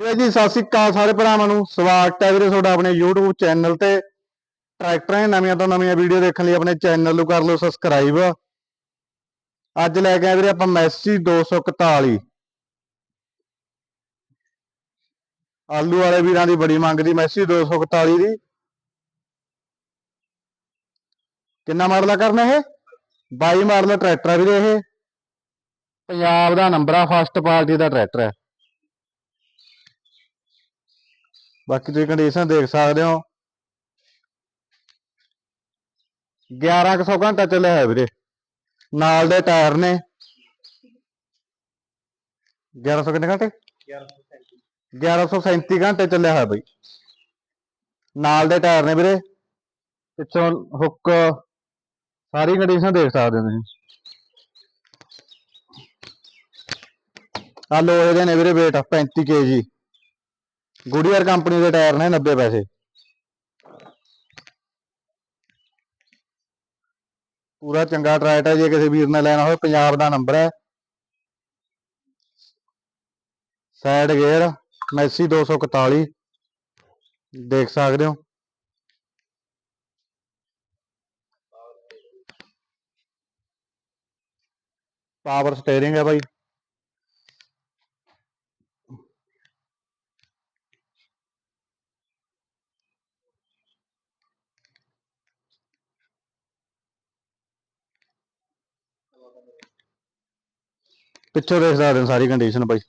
ਜੀ, ਸਤਿ ਸ੍ਰੀ ਅਕਾਲ ਸਾਰੇ ਭਰਾਵਾਂ ਨੂੰ। ਸਵਾਗਤ ਹੈ ਵੀਰੇ ਤੁਹਾਡਾ ਆਪਣੇ YouTube ਚੈਨਲ ਤੇ। ਟਰੈਕਟਰਾਂ ਦੀਆਂ ਨਵੀਆਂ ਤੋਂ ਨਵੀਆਂ ਵੀਡੀਓ ਦੇਖਣ ਲਈ ਆਪਣੇ ਚੈਨਲ ਨੂੰ ਕਰ ਲਓ ਸਬਸਕ੍ਰਾਈਬ ਅੱਜ ਲੈ ਕੇ ਆਏ ਵੀਰੇ ਆਪਾਂ ਮੈਸੀ 241 ਆਲੂ ਵਾਲੇ ਵੀਰਾਂ ਦੀ ਬੜੀ ਮੰਗ ਦੀ, ਮੈਸੀ 241 ਦੀ। ਕਿੰਨਾ ਮਾਡਲ ਆ ਕਰਨਾ ਇਹ? 22 ਮਾਡਲ ਟਰੈਕਟਰ ਆ ਵੀਰੇ ਇਹ। ਪੰਜਾਬ ਦਾ ਨੰਬਰ ਆ ਫਸਟ ਪਾਰਟੀ ਦਾ ਟਰੈਕਟਰ ਹੈ ਬਾਕੀ ਤੁਸੀਂ ਕੰਡੀਸ਼ਨ ਦੇਖ ਸਕਦੇ ਹੋ। 1100 ਘੰਟਾ ਚੱਲਿਆ ਹੈ ਵੀਰੇ। ਨਾਲ ਦੇ ਟਾਇਰ ਨੇ। 1100 ਕਿੰਨੇ ਘੰਟੇ? 1137 ਘੰਟੇ ਚੱਲਿਆ ਹੋਇਆ ਬਈ। ਨਾਲ ਦੇ ਟਾਇਰ ਨੇ ਵੀਰੇ। ਪਿੱਛੋਂ ਹੁੱਕ ਸਾਰੀ ਕੰਡੀਸ਼ਨ ਦੇਖ ਸਕਦੇ ਹੋ ਤੁਸੀਂ। ਆ ਲੋਹੇ ਦੇ ਨੇ ਵੀਰੇ weight 35 kg ਗੁਡੀਅਰ ਕੰਪਨੀ ਦੇ ਟਾਇਰ ਨੇ 90 ਪੈਸੇ। ਪੂਰਾ ਚੰਗਾ ਟਰੈਕਟ ਹੈ, ਜੇ ਕਿਸੇ ਵੀਰ ਨੇ ਲੈਣਾ ਹੋਵੇ, ਪੰਜਾਬ ਦਾ ਨੰਬਰ ਹੈ। ਸਾਈਡ ਗੇਅਰ ਮੈਸੀ 241 ਦੇਖ ਸਕਦੇ ਹੋ। ਪਾਵਰ ਸਟੀਅਰਿੰਗ ਹੈ ਬਾਈ। ਪਿੱਛੋਂ ਦੇਖ ਸਕਦੇ ਹੋ ਸਾਰੀ ਕੰਡੀਸ਼ਨ ਬਾਈ।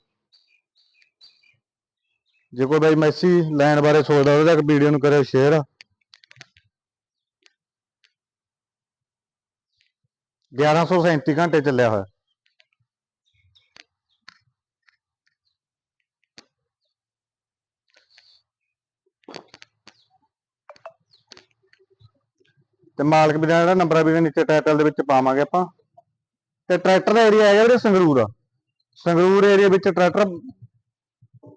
ਜੇ ਕੋਈ ਬਾਈ ਮੈਸੀ ਲੈਣ ਬਾਰੇ ਸੋਚਦਾ ਉਹਦੇ ਤੱਕ ਵੀਡੀਓ ਨੂੰ ਕਰਿਓ ਸ਼ੇਅਰ 1137 ਘੰਟੇ ਚੱਲਿਆ ਹੋਇਆ। ਤੇ ਮਾਲਕ ਵੀ ਦਾ ਨੰਬਰ ਆ ਵੀਰੇ, ਨੀਚੇ ਟਾਈਟਲ ਦੇ ਵਿੱਚ ਪਾਵਾਂਗੇ ਆਪਾਂ। ਤੇ ਟਰੈਕਟਰ ਦਾ ਏਰੀਆ ਹੈਗਾ ਵੀਰੇ ਸੰਗਰੂਰ। ਸੰਗਰੂਰ ਏਰੀਆ ਵਿੱਚ ਟਰੈਕਟਰ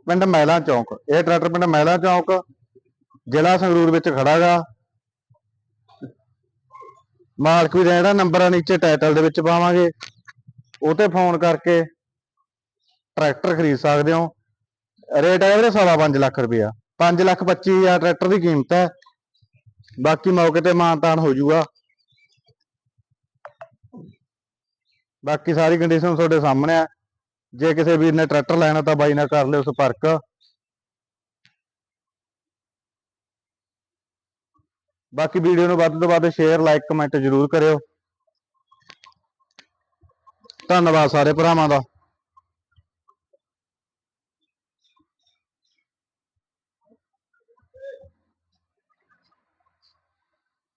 ਪਿੰਡ ਮਹਿਲਾ ਚੌਂਕ। ਇਹ ਟਰੈਕਟਰ ਪਿੰਡ ਮਹਿਲਾ ਚੌਂਕ, ਜ਼ਿਲ੍ਹਾ ਸੰਗਰੂਰ ਵਿੱਚ ਖੜਾ ਗਾ ਮਾਲਕ ਵੀ ਦਾ ਜਿਹੜਾ ਨੰਬਰ ਆ ਨੀਚੇ ਟਾਈਟਲ ਦੇ ਵਿੱਚ ਪਾਵਾਂਗੇ ਉਹ ਤੇ ਫੋਨ ਕਰਕੇ ਟਰੈਕਟਰ ਖਰੀਦ ਸਕਦੇ ਹੋ। ਰੇਟ ਹੈ ਵੀਰੇ ਸਵਾ ਪੰਜ ਲੱਖ ਰੁਪਇਆ। 5 ਲੱਖ 25 ਹਜ਼ਾਰ ਟਰੈਕਟਰ ਦੀ ਕੀਮਤ ਹੈ। ਬਾਕੀ ਮੌਕੇ ਤੇ ਮਾਨਤਾਨ ਹੋ ਜਾਊਗਾ। ਬਾਕੀ ਸਾਰੀ ਕੰਡੀਸ਼ਨ ਤੁਹਾਡੇ ਸਾਹਮਣੇ ਆ। ਜੇ ਕਿਸੇ ਵੀਰ ਨੇ ਟਰੈਕਟਰ ਲੈਣਾ ਤਾਂ ਬਾਈ ਨਾਲ ਕਰ ਲਿਓ ਸੰਪਰਕ ਬਾਕੀ ਵੀਡੀਓ ਨੂੰ ਵੱਧ ਤੋਂ ਵੱਧ ਸ਼ੇਅਰ ਲਾਈਕ ਕਮੈਂਟ ਜ਼ਰੂਰ ਕਰਿਓ। ਧੰਨਵਾਦ ਸਾਰੇ ਭਰਾਵਾਂ ਦਾ।